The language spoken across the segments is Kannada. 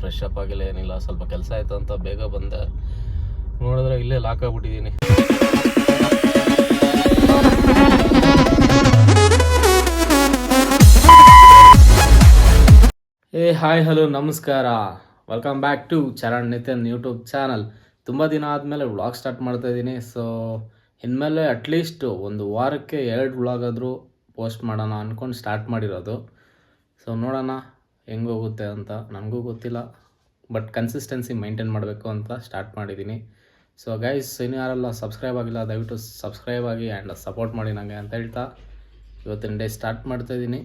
ಫ್ರೆಶ್ ಅಪ್ ಆಗಿಲ್ಲ, ಏನಿಲ್ಲ, ಸ್ವಲ್ಪ ಕೆಲಸ ಆಯಿತು ಅಂತ ಬೇಗ ಬಂದೆ. ನೋಡಿದ್ರೆ ಇಲ್ಲೇ ಲಾಕ್ ಆಗ್ಬಿಟ್ಟಿದ್ದೀನಿ ಏ ಹಾಯ್ ಹಲೋ ನಮಸ್ಕಾರ. Welcome back to Charan Nithin YouTube channel ತುಂಬ ದಿನ ಆದಮೇಲೆ ವ್ಲಾಗ್ ಸ್ಟಾರ್ಟ್ ಮಾಡ್ತಾ ಇದ್ದೀನಿ ಸೊ ಇನ್ಮೇಲೆ ಅಟ್ಲೀಸ್ಟ್ ಒಂದು ವಾರಕ್ಕೆ ಎರಡು ವ್ಲಾಗ್ ಆದರೂ ಪೋಸ್ಟ್ ಮಾಡೋಣ ಅಂದ್ಕೊಂಡು ಸ್ಟಾರ್ಟ್ ಮಾಡಿರೋದು. ಸೊ ನೋಡೋಣ. ಹೆಂಗೆ ಹೋಗುತ್ತೆ ಅಂತ ನನಗೂ ಗೊತ್ತಿಲ್ಲ ಬಟ್ ಕನ್ಸಿಸ್ಟೆನ್ಸಿ ಮೈಂಟೈನ್ ಮಾಡಬೇಕು ಅಂತ ಸ್ಟಾರ್ಟ್ ಮಾಡಿದ್ದೀನಿ ಸೊ ಗೈಸ್ ಇನ್ನು ಯಾರೆಲ್ಲ ಸಬ್ಸ್ಕ್ರೈಬ್ ಆಗಿಲ್ಲ, ದಯವಿಟ್ಟು ಸಬ್ಸ್ಕ್ರೈಬ್ ಆಗಿ ಆ್ಯಂಡ್ ಸಪೋರ್ಟ್ ಮಾಡಿ ನನಗೆ ಅಂತ ಹೇಳ್ತಾ, ಇವತ್ತಿನ ಡೇ ಸ್ಟಾರ್ಟ್ ಮಾಡ್ತಾಯಿದ್ದೀನಿ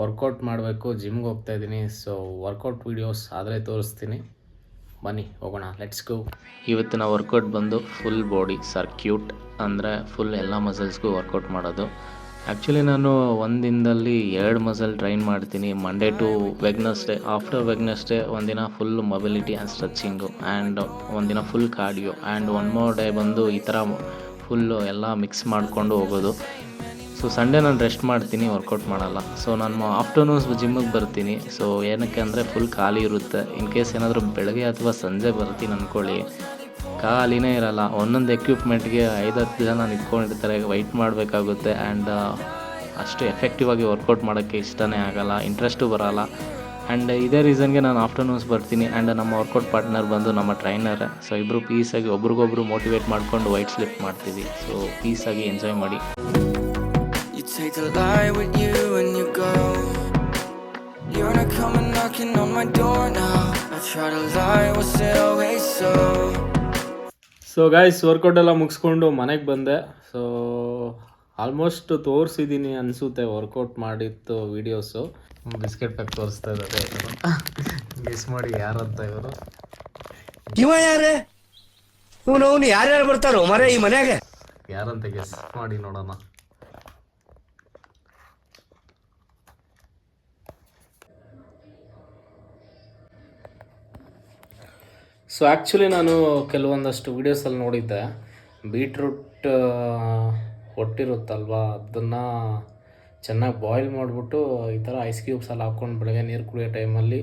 ವರ್ಕೌಟ್ ಮಾಡಬೇಕು ಜಿಮ್ಗೆ ಹೋಗ್ತಾ ಇದ್ದೀನಿ ಸೊ ವರ್ಕೌಟ್ ವೀಡಿಯೋಸ್ ಆದರೆ ತೋರಿಸ್ತೀನಿ. ಬನ್ನಿ, ಹೋಗೋಣ ಲೆಟ್ಸ್ ಗೋ ಇವತ್ತಿನ ವರ್ಕೌಟ್ ಬಂದು ಫುಲ್ ಬಾಡಿ ಸರ್ಕ್ಯೂಟ್ ಅಂದರೆ ಫುಲ್ ಎಲ್ಲ ಮಸಲ್ಸ್ಗೂ ವರ್ಕೌಟ್ ಮಾಡೋದು. ಆ್ಯಕ್ಚುಲಿ ನಾನು ಒಂದು ದಿನದಲ್ಲಿ ಎರಡು ಮಸಲ್ ಟ್ರೈನ್ ಮಾಡ್ತೀನಿ. Monday to Wednesday after Wednesday ಒಂದಿನ full mobility and stretching and ಒಂದಿನ full cardio and one more day ಬಂದು ಈ ಥರ ಫುಲ್ಲು ಎಲ್ಲ ಮಿಕ್ಸ್ ಮಾಡಿಕೊಂಡು ಹೋಗೋದು. ಸೊ ಸಂಡೇ ನಾನು ರೆಸ್ಟ್ ಮಾಡ್ತೀನಿ ವರ್ಕೌಟ್ ಮಾಡಲ್ಲ. ಸೊ ನಾನು ಆಫ್ಟರ್ನೂನ್ಸ್ ಜಿಮ್ಮಿಗೆ ಬರ್ತೀನಿ. ಸೊ ಏನಕ್ಕೆ ಅಂದರೆ ಫುಲ್ ಖಾಲಿ ಇರುತ್ತೆ. ಇನ್ ಕೇಸ್ ಏನಾದರೂ ಬೆಳಗ್ಗೆ ಅಥವಾ ಸಂಜೆ ಬರ್ತೀನಿ ಅಂದ್ಕೊಳ್ಳಿ ಖಾಲಿನೇ ಇರಲ್ಲ. ಒಂದೊಂದು ಎಕ್ವಿಪ್ಮೆಂಟ್ಗೆ ಐದತ್ತು ಜನ ನಿಂತ್ಕೊಂಡಿರ್ತಾರೆ. ವೈಟ್ ಮಾಡಬೇಕಾಗುತ್ತೆ ಆ್ಯಂಡ್ ಅಷ್ಟು ಎಫೆಕ್ಟಿವ್ ಆಗಿ ವರ್ಕೌಟ್ ಮಾಡೋಕ್ಕೆ ಇಷ್ಟನೇ ಆಗಲ್ಲ. ಇಂಟ್ರೆಸ್ಟು ಬರಲ್ಲ. ಆ್ಯಂಡ್ ಇದೇ ರೀಸನ್ಗೆ ನಾನು ಆಫ್ಟರ್ನೂನ್ಸ್ ಬರ್ತೀನಿ. ಆ್ಯಂಡ್ ನಮ್ಮ ವರ್ಕೌಟ್ ಪಾರ್ಟ್ನರ್ ಬಂದು ನಮ್ಮ ಟ್ರೈನರ್ ಸೊ ಇಬ್ಬರು ಪೀಸಾಗಿ ಒಬ್ರಿಗೊಬ್ರು ಮೋಟಿವೇಟ್ ಮಾಡ್ಕೊಂಡು ವೈಟ್ ಸ್ಲಿಪ್ ಮಾಡ್ತೀವಿ. ಸೊ ಪೀಸಾಗಿ ಎಂಜಾಯ್ ಮಾಡಿ. Try to lie, was it so? So guys workout ಎಲ್ಲ ಮುಗಿಸ್ಕೊಂಡು ಮನೆಗೆ ಬಂದೆ. ಸೊ ಆಲ್ಮೋಸ್ಟ್ ತೋರಿಸಿದ್ದೀನಿ ಅನಿಸುತ್ತೆ ವರ್ಕೌಟ್ ಮಾಡಿತ್ತು ವೀಡಿಯೋಸು ಬಿಸ್ಕೆಟ್ ಪ್ಯಾಕ್ ತೋರಿಸ್ತಾ ಇದ್ದಾರೆ ಗೆಸ್ ಮಾಡಿ ಯಾರಂತ ಇವರು? ಇವ ಯಾರೇ? ಇವನು ಅವನು ಯಾರ್ಯಾರು ಬರ್ತಾರೋ ಮರೇ ಈ ಮನೆಗೆ. ಯಾರಂತ ಗೆಸ್ ಮಾಡಿ ನೋಡೋಣ. ಸೊ ಆ್ಯಕ್ಚುಲಿ ನಾನು ಕೆಲವೊಂದಷ್ಟು ವೀಡಿಯೋಸಲ್ಲಿ ನೋಡಿದ್ದೆ. ಬೀಟ್ರೂಟ್ ಹೊಟ್ಟಿರುತ್ತಲ್ವ? ಅದನ್ನು ಚೆನ್ನಾಗಿ ಬಾಯ್ಲ್ ಮಾಡಿಬಿಟ್ಟು ಈ ಥರ ಐಸ್ ಕ್ಯೂಬ್ಸ್ ಎಲ್ಲ ಹಾಕ್ಕೊಂಡು ಬೆಳಗ್ಗೆ ನೀರು ಕುಡಿಯೋ ಟೈಮಲ್ಲಿ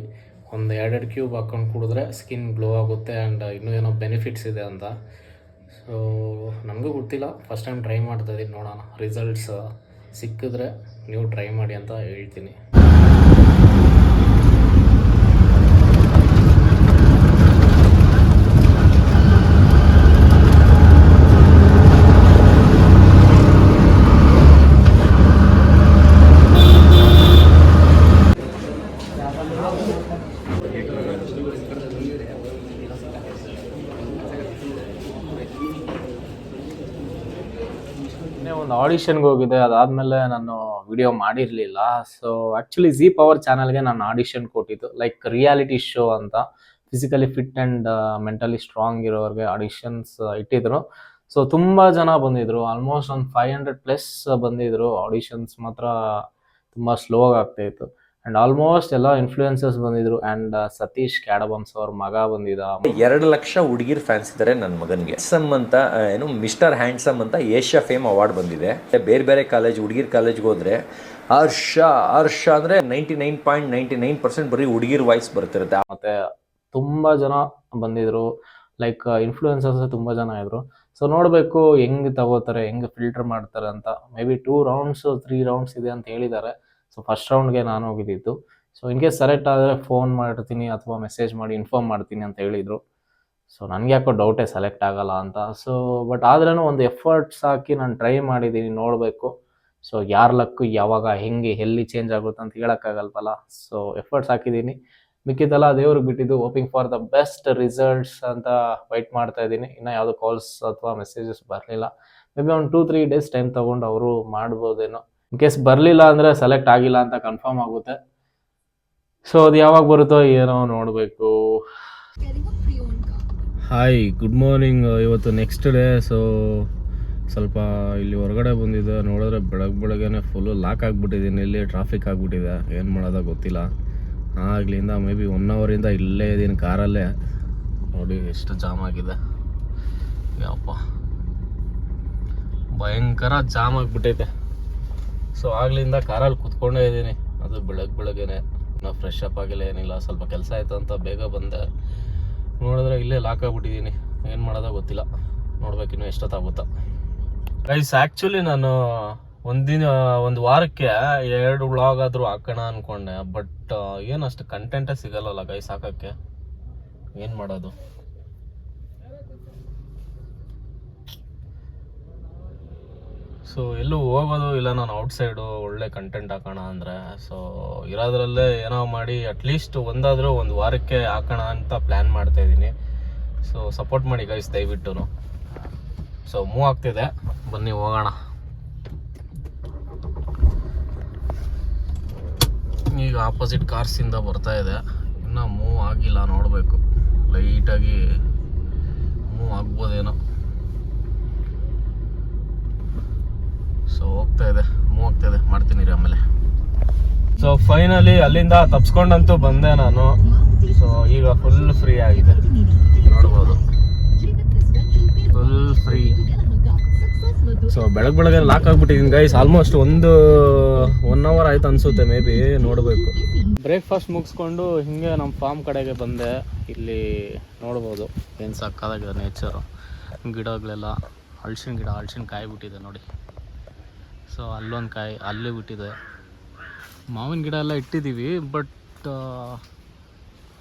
ಒಂದು ಎರಡೆರಡು ಕ್ಯೂಬ್ ಹಾಕ್ಕೊಂಡು ಕುಡಿದ್ರೆ ಸ್ಕಿನ್ ಗ್ಲೋ ಆಗುತ್ತೆ ಆ್ಯಂಡ್ ಇನ್ನೂ ಏನೋ ಬೆನಿಫಿಟ್ಸ್ ಇದೆ ಅಂತ. ಸೊ ನಮಗೂ ಗೊತ್ತಿಲ್ಲ. ಫಸ್ಟ್ ಟೈಮ್ ಟ್ರೈ ಮಾಡ್ತಾ ಇದ್ದೀನಿ ನೋಡೋಣ. ರಿಸಲ್ಟ್ಸ್ ಸಿಕ್ಕಿದ್ರೆ ನೀವು ಟ್ರೈ ಮಾಡಿ ಅಂತ ಹೇಳ್ತೀನಿ. ಒಂದು ಆಡಿಷನ್ಗೆ ಹೋಗಿದ್ದೆ ಅದಾದಮೇಲೆ ನಾನು ವಿಡಿಯೋ ಮಾಡಿರಲಿಲ್ಲ. ಸೊ ಆ್ಯಕ್ಚುಲಿ ಜಿ ಪವರ್ ಚಾನಲ್ಗೆ ನಾನು ಆಡಿಷನ್ ಕೊಟ್ಟಿದ್ದು. ಲೈಕ್ ರಿಯಾಲಿಟಿ ಶೋ ಅಂತ. Physically fit and mentally strong ಇರೋರಿಗೆ ಆಡಿಷನ್ಸ್ ಇಟ್ಟಿದ್ರು. ಸೊ ತುಂಬ ಜನ ಬಂದಿದ್ರು. ಆಲ್ಮೋಸ್ಟ್ ಒಂದು ಫೈವ್ ಹಂಡ್ರೆಡ್ ಪ್ಲಸ್ ಬಂದಿದ್ರು. ಆಡಿಷನ್ಸ್ ಮಾತ್ರ ತುಂಬ ಸ್ಲೋ ಆಗ್ತಾ ಆ್ಯಂಡ್ ಆಲ್ಮೋಸ್ಟ್ ಎಲ್ಲ ಇನ್ಫ್ಲೂಯೆನ್ಸಸ್ ಬಂದಿದ್ರು ಅಂಡ್ ಸತೀಶ್ ಕ್ಯಾಡಬಮ್ಸ್ ಅವ್ರ ಮಗ ಬಂದಿದ. ಎರಡು ಲಕ್ಷ ಹುಡುಗಿರ್ ಫ್ಯಾನ್ಸ್ ಇದ್ದಾರೆ ನನ್ನ ಮಗನಿಗೆ. ಸಮ್ ಅಂತ ಏನು ಮಿಸ್ಟರ್ ಹ್ಯಾಂಡ್ಸಮ್ ಅಂತ ಏಷ್ಯಾ ಫೇಮ್ ಅವಾರ್ಡ್ ಬಂದಿದೆ. ಬೇರೆ ಬೇರೆ ಕಾಲೇಜ್ ಹುಡುಗಿರ್ ಕಾಲೇಜ್ಗೆ ಹೋದ್ರೆ ಹರ್ಷ ಹರ್ಷ ಅಂದ್ರೆ ninety nine point ninety nine percent ಬರೀ ಹುಡುಗಿರ್ ವಾಯ್ಸ್ ಬರ್ತಿರುತ್ತೆ. ಮತ್ತೆ ತುಂಬಾ ಜನ ಬಂದಿದ್ರು. ಲೈಕ್ ಇನ್ಫ್ಲೂಯೆನ್ಸರ್ಸ್ ತುಂಬಾ ಜನ ಇದ್ರು. ಸೊ ನೋಡಬೇಕು ಹೆಂಗ್ ತಗೋತಾರೆ ಹೆಂಗ್ ಫಿಲ್ಟರ್ ಮಾಡ್ತಾರೆ ಅಂತ. Maybe two rounds three rounds ಇದೆ ಅಂತ ಹೇಳಿದ್ದಾರೆ. ಸೊ ಫಸ್ಟ್ ರೌಂಡ್ಗೆ ನಾನು ಹೋಗಿದ್ದಿತ್ತು ಸೊ ಇನ್ ಕೇಸ್ ಸೆಲೆಕ್ಟ್ ಆದರೆ ಫೋನ್ ಮಾಡ್ತೀನಿ ಅಥವಾ ಮೆಸೇಜ್ ಮಾಡಿ ಇನ್ಫಾರ್ಮ್ ಮಾಡ್ತೀನಿ ಅಂತ ಹೇಳಿದರು. ಸೊ ನನಗೆ ಯಾಕೋ ಡೌಟೇ ಸೆಲೆಕ್ಟ್ ಆಗಲ್ಲ ಅಂತ. ಸೊ ಬಟ್ ಆದ್ರೂ ಒಂದು ಎಫರ್ಟ್ಸ್ ಹಾಕಿ ನಾನು ಟ್ರೈ ಮಾಡಿದ್ದೀನಿ ನೋಡಬೇಕು. ಸೊ ಯಾರ ಲಕ್ಕು ಯಾವಾಗ, ಹೆಂಗೆ, ಎಲ್ಲಿ ಚೇಂಜ್ ಆಗುತ್ತೆ ಅಂತ ಹೇಳೋಕ್ಕಾಗಲ್ವಲ್ಲ ಸೊ ಎಫರ್ಟ್ಸ್ ಹಾಕಿದ್ದೀನಿ ಮಿಕ್ಕಿದ್ದೆಲ್ಲ ದೇವ್ರಿಗೆ ಬಿಟ್ಟಿದ್ದು hoping for the best results ಅಂತ ವೈಟ್ ಮಾಡ್ತಾ ಇದ್ದೀನಿ. ಇನ್ನು ಯಾವುದೋ ಕಾಲ್ಸ್ ಅಥವಾ ಮೆಸೇಜಸ್ ಬರಲಿಲ್ಲ. ಮೇ ಬಿ ಒಂದು ಟೂ ತ್ರೀ ಡೇಸ್ ಟೈಮ್ ತೊಗೊಂಡು ಅವರು ಮಾಡ್ಬೋದೇನೋ. ಇನ್ ಕೇಸ್ ಬರಲಿಲ್ಲ ಅಂದರೆ ಸೆಲೆಕ್ಟ್ ಆಗಿಲ್ಲ ಅಂತ ಕನ್ಫರ್ಮ್ ಆಗುತ್ತೆ. ಸೊ ಅದು ಯಾವಾಗ ಬರುತ್ತೋ ಏನೋ ನೋಡಬೇಕು. ಹಾಯ್ ಗುಡ್ ಮಾರ್ನಿಂಗ್ ಇವತ್ತು ನೆಕ್ಸ್ಟ್ ಡೇ ಸೊ ಸ್ವಲ್ಪ ಇಲ್ಲಿ ಹೊರಗಡೆ ಬಂದಿದ್ದೆ ನೋಡಿದ್ರೆ ಬೆಳಗ್ಗೆ ಬೆಳಗ್ಗೆನೆ ಫುಲ್ಲು ಲಾಕ್ ಆಗಿಬಿಟ್ಟಿದ್ದೀನಿ. ಇಲ್ಲಿ ಟ್ರಾಫಿಕ್ ಆಗಿಬಿಟ್ಟಿದೆ. ಏನು ಮಾಡೋದಾಗ ಗೊತ್ತಿಲ್ಲ. ಆಗ್ಲಿಂದ ಮೇ ಬಿ ಒನ್ ಅವರಿಂದ ಇಲ್ಲೇ ಇದ್ದೀನಿ ಕಾರಲ್ಲೇ. ನೋಡಿ, ಎಷ್ಟು ಜಾಮ್ ಆಗಿದೆ. ಯಪ್ಪ. ಭಯಂಕರ ಜಾಮ್ ಆಗಿಬಿಟ್ಟೈತೆ. ಸೊ ಆಗ್ಲಿಂದ ಕಾರಲ್ಲಿ ಕುತ್ಕೊಂಡೇ ಇದ್ದೀನಿ. ಅದು ಬೆಳಗ್ಗೆ ಬೆಳಗ್ಗೆನೆ. ನಾ ಫ್ರೆಶ್ ಅಪ್ ಆಗಿಲ್ಲ, ಏನಿಲ್ಲ. ಸ್ವಲ್ಪ ಕೆಲಸ ಆಯ್ತು ಅಂತ ಬೇಗ ಬಂದೆ. ನೋಡಿದ್ರೆ ಇಲ್ಲೇ ಲಾಕ್ ಆಗ್ಬಿಟ್ಟಿದ್ದೀನಿ. ಏನು ಮಾಡೋದೋ ಗೊತ್ತಿಲ್ಲ. ನೋಡ್ಬೇಕು ಇನ್ನೂ ಎಷ್ಟೊತ್ತಾಗುತ್ತಾ. ಗೈಸ್ ಆ್ಯಕ್ಚುಲಿ ನಾನು ಒಂದಿನ, ಒಂದು ವಾರಕ್ಕೆ ಎರಡು ವ್ಲಾಗ್ ಆದರೂ ಹಾಕೋಣ ಅಂದ್ಕೊಂಡೆ ಬಟ್ ಏನು ಅಷ್ಟು ಕಂಟೆಂಟೇ ಸಿಗಲ್ಲಲ್ಲ ಗೈಸ್ ಹಾಕೋಕ್ಕೆ? ಏನು ಮಾಡೋದು? ಸೊ ಎಲ್ಲೂ ಹೋಗೋದು ಇಲ್ಲ, ನಾನು ಔಟ್ಸೈಡು ಒಳ್ಳೆ ಕಂಟೆಂಟ್ ಹಾಕೋಣ ಅಂದರೆ. ಸೊ ಇರೋದ್ರಲ್ಲೇ ಏನೋ ಮಾಡಿ ಅಟ್ಲೀಸ್ಟ್ ಒಂದಾದರೂ ಒಂದು ವಾರಕ್ಕೆ ಹಾಕೋಣ ಅಂತ ಪ್ಲ್ಯಾನ್ ಮಾಡ್ತಾ ಇದ್ದೀನಿ. ಸೊ ಸಪೋರ್ಟ್ ಮಾಡಿ ಗೈಸ್ ದಯವಿಟ್ಟು. ಸೊ ಮೂವ್ ಆಗ್ತಿದೆ. ಬನ್ನಿ, ಹೋಗೋಣ. ಈಗ ಆಪೋಸಿಟ್ ಕಾರ್ಸಿಂದ ಬರ್ತಾ ಇದೆ. ಇನ್ನೂ ಮೂವ್ ಆಗಿಲ್ಲ, ನೋಡಬೇಕು. ಲೈಟಾಗಿ ಮೂವ್ ಆಗ್ಬೋದೇನೋ. ಸೊ ಹೋಗ್ತಾ ಇದೆ ಮೂವ್ ಆಗ್ತಾ ಇದೆ ಮಾಡ್ತೀನಿ ರೀ ಆಮೇಲೆ. ಸೊ ಫೈನಲಿ ಅಲ್ಲಿಂದ ತಪ್ಸ್ಕೊಂಡಂತೂ ಬಂದೆ ನಾನು. ಸೊ ಈಗ ಫುಲ್ ಫ್ರೀ ಆಗಿದೆ. ನೋಡ್ಬೋದು. ಫುಲ್ ಫ್ರೀ ಸೊ ಬೆಳಗ್ಗೆ ಬೆಳಗ್ಗೆ ಲಾಕ್ ಆಗ್ಬಿಟ್ಟಿದ್ದೀನಿ ಗೈಸ್ ಆಲ್ಮೋಸ್ಟ್ ಒಂದು ಒನ್ ಅವರ್ ಆಯ್ತು ಅನ್ಸುತ್ತೆ ಮೇ ಬಿ ನೋಡಬೇಕು. ಬ್ರೇಕ್ಫಾಸ್ಟ್ ಮುಗಿಸ್ಕೊಂಡು ಹಿಂಗೆ ನಮ್ಮ ಫಾರ್ಮ್ ಕಡೆಗೆ ಬಂದೆ. ಇಲ್ಲಿ ನೋಡ್ಬೋದು. ಏನು ಸಕ್ಕದಾಗಿದೆ ನೇಚರು ಗಿಡಗಳೆಲ್ಲ ಹಳ್ಸಿನ ಗಿಡ ಹಳ್ಸಿನ ಕಾಯಿ ಬಿಟ್ಟಿದೆ ನೋಡಿ. ಸೊ ಅಲ್ಲೊಂದು ಕಾಯಿ ಅಲ್ಲೇ ಬಿಟ್ಟಿದೆ. ಮಾವಿನ ಗಿಡ ಎಲ್ಲ ಇಟ್ಟಿದ್ದೀವಿ ಬಟ್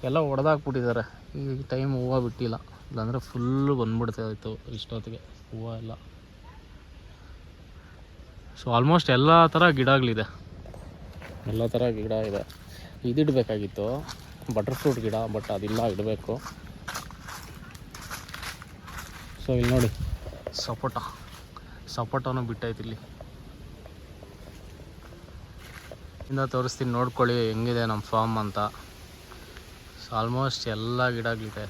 ಎಲ್ಲ ಒಡೆದಾಕ್ಬಿಟ್ಟಿದ್ದಾರೆ. ಈಗ ಟೈಮ್ ಹೂವು ಬಿಟ್ಟಿಲ್ಲ. ಇಲ್ಲಾಂದರೆ ಫುಲ್ಲು ಬಂದ್ಬಿಡ್ತಾ ಇತ್ತು ಇಷ್ಟೊತ್ತಿಗೆ ಹೂವು ಎಲ್ಲ. ಸೊ ಆಲ್ಮೋಸ್ಟ್ ಎಲ್ಲ ಥರ ಗಿಡಗಳಿದೆ. ಎಲ್ಲ ಥರ ಗಿಡ ಇದೆ. ಇದಿಡಬೇಕಾಗಿತ್ತು ಬಟರ್ ಫ್ರೂಟ್ ಗಿಡ ಬಟ್ ಅದಿಲ್ಲ ಇಡಬೇಕು. ಸೊ ಇಲ್ಲಿ ನೋಡಿ, ಸಪೋಟ. ಸಪೋಟನೂ ಬಿಟ್ಟೈತೆ ಇಲ್ಲಿ. ಇಂದ ತೋರಿಸ್ತೀನಿ ನೋಡ್ಕೊಳ್ಳಿ ಹೆಂಗಿದೆ ನಮ್ಮ ಫಾರ್ಮ್ ಅಂತ. ಸೊ ಆಲ್ಮೋಸ್ಟ್ ಎಲ್ಲ ಗಿಡಗಳಿದೆ.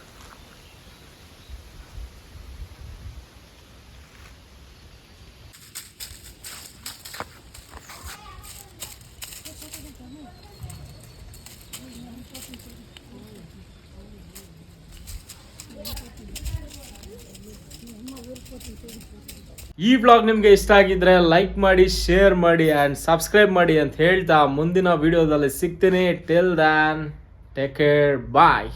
ಈ ಬ್ಲಾಗ್ ನಿಮಗೆ ಇಷ್ಟ ಆಗಿದ್ರೆ ಲೈಕ್ ಮಾಡಿ ಶೇರ್ ಮಾಡಿ ಆ್ಯಂಡ್ ಸಬ್ಸ್ಕ್ರೈಬ್ ಮಾಡಿ ಅಂತ ಹೇಳ್ತಾ ಮುಂದಿನ ವಿಡಿಯೋದಲ್ಲಿ ಸಿಗ್ತೀನಿ. Till then take care bye